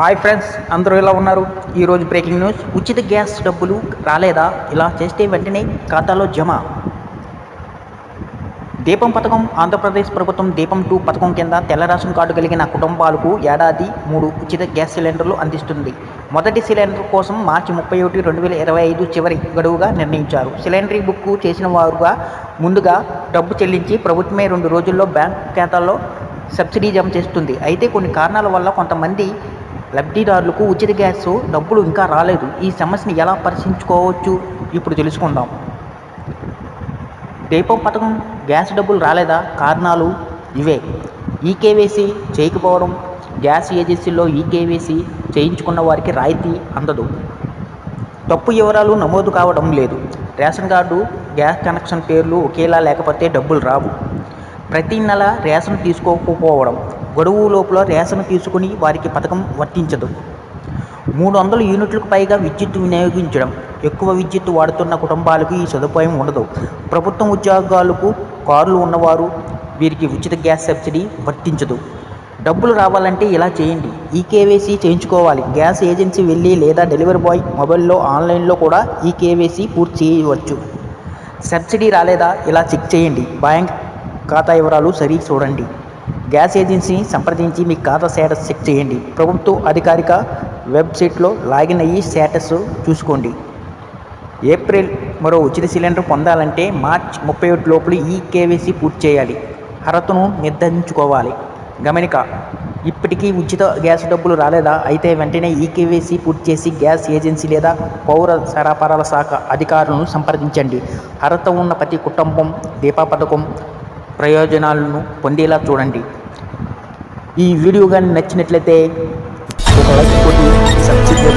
Hi friends అందరూ ఎలా ఉన్నారు? ఈరోజు బ్రేకింగ్ న్యూస్. ఉచిత గ్యాస్ డబ్బులు రాలేదా? ఇలా చేస్తే వెంటనే ఖాతాలో జమ. దీపం పథకం ఆంధ్రప్రదేశ్ ప్రభుత్వం దీపం టూ పథకం కింద తెల్ల రేషన్ కార్డు కలిగిన కుటుంబాలకు ఏడాది మూడు ఉచిత గ్యాస్ సిలిండర్లు అందిస్తుంది. మొదటి సిలిండర్ కోసం మార్చి ముప్పై ఒకటి రెండు వేల ఇరవై ఐదు చివరి గడువుగా నిర్ణయించారు. సిలిండర్ బుక్ చేసిన వారుగా ముందుగా డబ్బు చెల్లించి ప్రభుత్వమే రెండు రోజుల్లో బ్యాంక్ ఖాతాల్లో సబ్సిడీ జమ చేస్తుంది. అయితే కొన్ని కారణాల వల్ల కొంతమంది లబ్ధిదారులకు ఉచిత గ్యాస్ డబ్బులు ఇంకా రాలేదు. ఈ సమస్యని ఎలా పరిశీలించుకోవచ్చు ఇప్పుడు తెలుసుకుందాం. దీపం పథకం గ్యాస్ డబ్బులు రాలేదా? కారణాలు ఇవే. ఈకేవైసీ చేయకపోవడం గ్యాస్ ఏజెన్సీలో ఈకేవైసీ చేయించుకున్న వారికి రాయితీ అందదు. తప్పు వివరాలు నమోదు కావడం లేదు. రేషన్ కార్డు గ్యాస్ కనెక్షన్ పేర్లు ఒకేలా లేకపోతే డబ్బులు రావు. ప్రతి నెల రేషన్ తీసుకోకపోవడం గడువు లోపల రేషన్ తీసుకుని వారికి పథకం వర్తించదు. మూడు వందల యూనిట్లకు పైగా విద్యుత్ వినియోగించడం ఎక్కువ విద్యుత్ వాడుతున్న కుటుంబాలకు ఈ సదుపాయం ఉండదు. ప్రభుత్వం ఉద్యోగాలకు కార్లు ఉన్నవారు వీరికి ఉచిత గ్యాస్ సబ్సిడీ వర్తించదు. డబ్బులు రావాలంటే ఇలా చేయండి. ఈ కేవైసీ చేయించుకోవాలి. గ్యాస్ ఏజెన్సీ వెళ్ళి లేదా డెలివరీ బాయ్ మొబైల్లో ఆన్లైన్లో కూడా ఈ కేవైసీ పూర్తి చేయవచ్చు. సబ్సిడీ రాలేదా? ఇలా చెక్ చేయండి. బ్యాంక్ ఖాతా వివరాలు సరి చూడండి. గ్యాస్ ఏజెన్సీని సంప్రదించి మీ ఖాతా స్టేటస్ చెక్ చేయండి. ప్రభుత్వ అధికారిక వెబ్సైట్లో లాగిన్ అయ్యి స్టేటస్ చూసుకోండి. ఏప్రిల్ మరో ఉచిత సిలిండర్ పొందాలంటే మార్చ్ ముప్పై ఒకటి లోపల ఈ కేవైసీ పూర్తి చేయాలి. అర్హతను నిర్ధారించుకోవాలి. గమనిక ఇప్పటికీ ఉచిత గ్యాస్ డబ్బులు రాలేదా? అయితే వెంటనే ఈ కేవైసీ పూర్తి చేసి గ్యాస్ ఏజెన్సీ లేదా పౌర సరఫరాల శాఖ అధికారులను సంప్రదించండి. అర్హత ఉన్న ప్రతి కుటుంబం దీపా పథకం ప్రయోజనాలను పొందేలా చూడండి. ఈ వీడియో కానీ నచ్చినట్లయితే ఒక లైక్ కొట్టి సబ్స్క్రైబ్